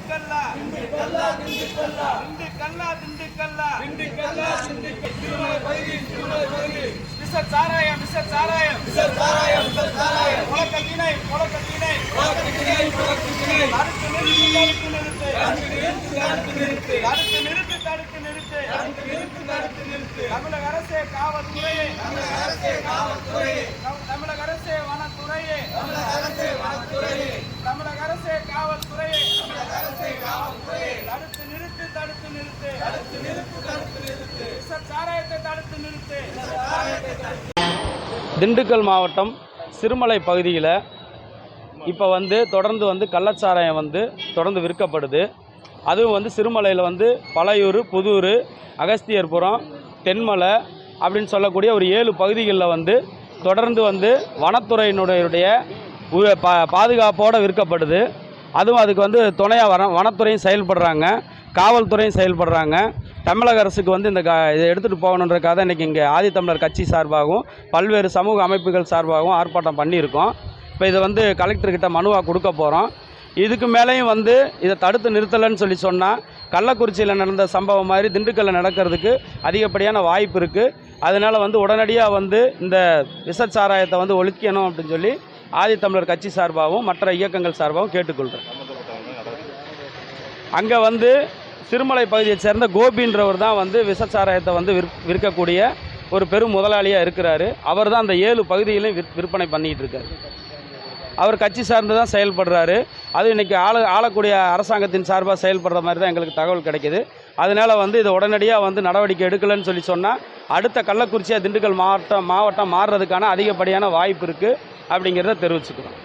திண்டுக்கல்லா. திண்டுக்கல்லா திண்டுக்கல்லா. திண்டுக்கல்லா விச சாராயம் விச சாராயம். முழக்க வீணை முழக்க வீணை தடுத்து நிறுத்து தடுத்து நிறுத்து. தடுத்து நிறுத்து தடுத்து நிறுத்து. தமிழக அரசே காவல்துறையே. நம்- தமிழக அரசே வனத்துறையே. தமிழக அரசே காவல்துறையே தடுத்து நிறுத்து தடுத்து நிறுத்து விச சாராயத்தை தடுத்து நிறுத்து திண்டுக்கல் மாவட்டம் சிறுமலை பகுதியில் இப்போ வந்து தொடர்ந்து வந்து கள்ளச்சாராயம் வந்து தொடர்ந்து விற்கப்படுது. அதுவும் வந்து சிறுமலையில் வந்து பழையூர் புதூர் அகஸ்தியர்புரம் தென்மலை அப்படின்னு சொல்லக்கூடிய ஒரு ஏழு பகுதிகளில் வந்து தொடர்ந்து வந்து வனத்துறையினுடைய உ- பா பாதுகாப்போடு விற்கப்படுது. அதுவும் அதுக்கு வந்து துணையாக வர வனத்துறையும் செயல்படுறாங்க காவல்துறையும் செயல்படுறாங்க. தமிழக அரசுக்கு வந்து இந்த க இதை எடுத்துகிட்டு போகணுன்றக்காக தான் இன்றைக்கி இங்கே ஆதித்தமிழர் கட்சி சார்பாகவும் பல்வேறு சமூக அமைப்புகள் சார்பாகவும் ஆர்ப்பாட்டம் பண்ணியிருக்கோம். இப்போ இதை வந்து கலெக்டர்கிட்ட மனுவாக கொடுக்க போகிறோம் இதுக்கு மேலேயும் வந்து இதை தடுத்து நிறுத்தலைன்னு சொல்லி சொன்னால் கள்ளக்குறிச்சியில் நடந்த சம்பவம் மாதிரி திண்டுக்கல்லில் நடக்கிறதுக்கு அதிகப்படியான வாய்ப்பு இருக்குது அதனால் வந்து உடனடியாக வந்து இந்த விசச்சாராயத்தை வந்து ஒழிக்கணும் அப்படின்னு சொல்லி ஆதித்தமிழர் கட்சி சார்பாகவும் மற்ற இயக்கங்கள் சார்பாகவும் கேட்டுக்கொள்கிறேன் அங்கே வந்து சிறுமலை பகுதியைச் சேர்ந்த கோபின்றவர் தான் வந்து விஷச்சாராயத்தை வந்து விற் விற்கக்கூடிய ஒரு பெரும் முதலாளியாக இருக்கிறாரு. அவர் தான் அந்த ஏழு பகுதியிலையும் விற் விற்பனை பண்ணிகிட்டு இருக்காரு. அவர் கட்சி சார்ந்து தான் செயல்படுறாரு. அது இன்றைக்கி ஆள ஆளக்கூடிய அரசாங்கத்தின் சார்பாக செயல்படுற மாதிரி தான் எங்களுக்கு தகவல் கிடைக்கிது. அதனால் வந்து இதை உடனடியாக வந்து நடவடிக்கை எடுக்கலைன்னு சொல்லி சொன்னால் அடுத்த கள்ளக்குறிச்சியாக திண்டுக்கல் மாவட்டம் மாவட்டம் மாறுறதுக்கான அதிகப்படியான வாய்ப்பு இருக்குது அப்படிங்கிறத தெரிவிச்சுக்கிறோம்.